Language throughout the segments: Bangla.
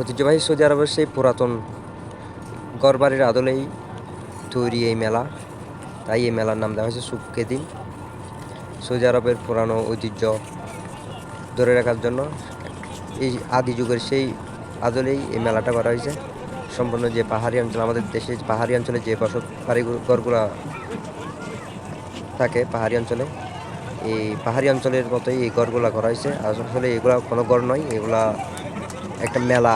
ঐতিহ্যবাহী সৌদি আরবের সেই পুরাতন গড়বাড়ির আদলেই তৈরি এই মেলা। তাই এই মেলার নাম দেওয়া হয়েছে সুখকে দিন। সৌদি আরবের পুরানো ঐতিহ্য ধরে রাখার জন্য এই আদি যুগের সেই আদলেই এই মেলাটা করা হয়েছে। সম্পূর্ণ যে পাহাড়ি অঞ্চল, আমাদের দেশে পাহাড়ি অঞ্চলে যে বসত বাড়ি থাকে পাহাড়ি অঞ্চলে, এই পাহাড়ি অঞ্চলের মতোই এই গড়গুলা করা হয়েছে। আসলে এগুলা কোনো গড় নয়, এগুলা একটা মেলা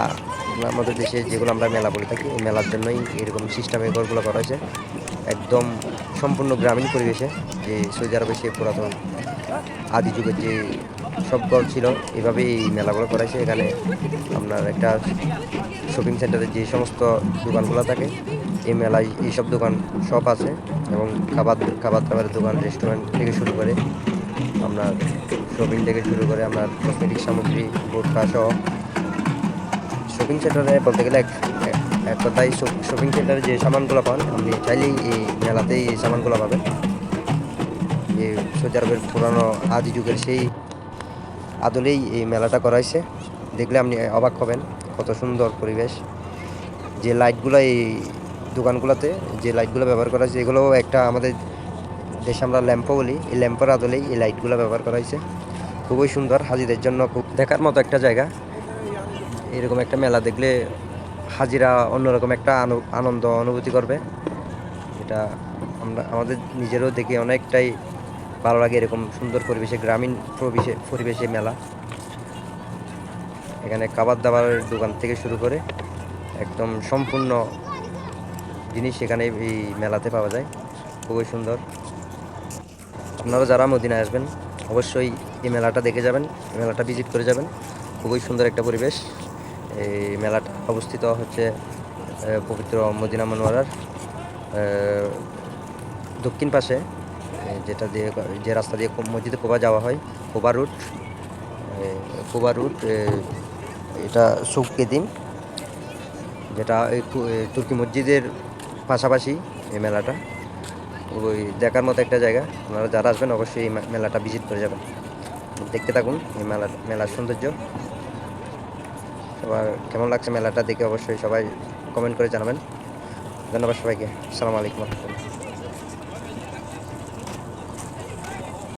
আমাদের দেশে যেগুলো আমরা মেলা বলে থাকি, এই মেলার জন্যই এরকম সিস্টেমে ঘরগুলো করা হয়েছে। একদম সম্পূর্ণ গ্রামীণ পরিবেশে, যে সৌদি আরবে সে পুরাতন আদি যুগের যে সব ঘর ছিল, এভাবেই এই মেলাগুলো করাইছে এখানে আপনার একটা শপিং সেন্টারে যে সমস্ত দোকানগুলো থাকে, এই মেলায় এইসব দোকান সব আছে এবং খাবার খাবার দাবারের দোকান রেস্টুরেন্ট থেকে শুরু করে আপনার শপিং থেকে শুরু করে আপনার কসমেটিক সামগ্রী বোটকা সহ শপিং সেন্টারে বলতে গেলে এক কথায় শপিং সেন্টারে যে সামানগুলো পান, আপনি চাইলেই এই মেলাতেই এই সামানগুলো পাবেন। যে সৌদি আরবের পুরানো আদি যুগের সেই আদলেই এই মেলাটা করাইছে। দেখলে আপনি অবাক হবেন কত সুন্দর পরিবেশ। যে লাইটগুলো এই দোকানগুলোতে, যে লাইটগুলো ব্যবহার করা হয়েছে এগুলো একটা আমাদের দেশে আমরা ল্যাম্পও বলি, এই ল্যাম্পের আদলেই এই লাইটগুলো ব্যবহার করা হয়েছে। খুবই সুন্দর, হাজিদের জন্য খুব দেখার মতো একটা জায়গা। এরকম একটা মেলা দেখলে হাজিরা অন্যরকম একটা আনু- আনন্দ অনুভূতি করবে। এটা আমরা, আমাদের নিজেরও দেখে অনেকটাই ভালো লাগে এরকম সুন্দর পরিবেশে, গ্রামীণ পরিবেশে পরিবেশে মেলা। এখানে খাবার দাবারের দোকান থেকে শুরু করে একদম সম্পূর্ণ জিনিস এখানে এই মেলাতে পাওয়া যায়। খুবই সুন্দর। আপনারা যারা মদিনায় আসবেন, অবশ্যই এই মেলাটা দেখে যাবেন এই মেলাটা ভিজিট করে যাবেন। খুবই সুন্দর একটা পরিবেশ। এই মেলাটা অবস্থিত হচ্ছে পবিত্র মদিনা মনোয়ারার দক্ষিণ পাশে যেটা দিয়ে যে রাস্তা দিয়ে মসজিদে কোবা যাওয়া হয়, কোবা রুট কোবা রুট এটা সুখকে দিন, যেটা তুর্কি মসজিদের পাশাপাশি এই মেলাটা, ওই দেখার মতো একটা জায়গা, আপনারা যারা আসবেন অবশ্যই এই মেলাটা ভিজিট করে যাবেন। দেখতে থাকুন, এই মেলার মেলার সৌন্দর্য। সবার কেমন লাগছে মেলাটা দেখে অবশ্যই সবাই কমেন্ট করে জানাবেন। ধন্যবাদ সবাইকে। আসসালামু আলাইকুম।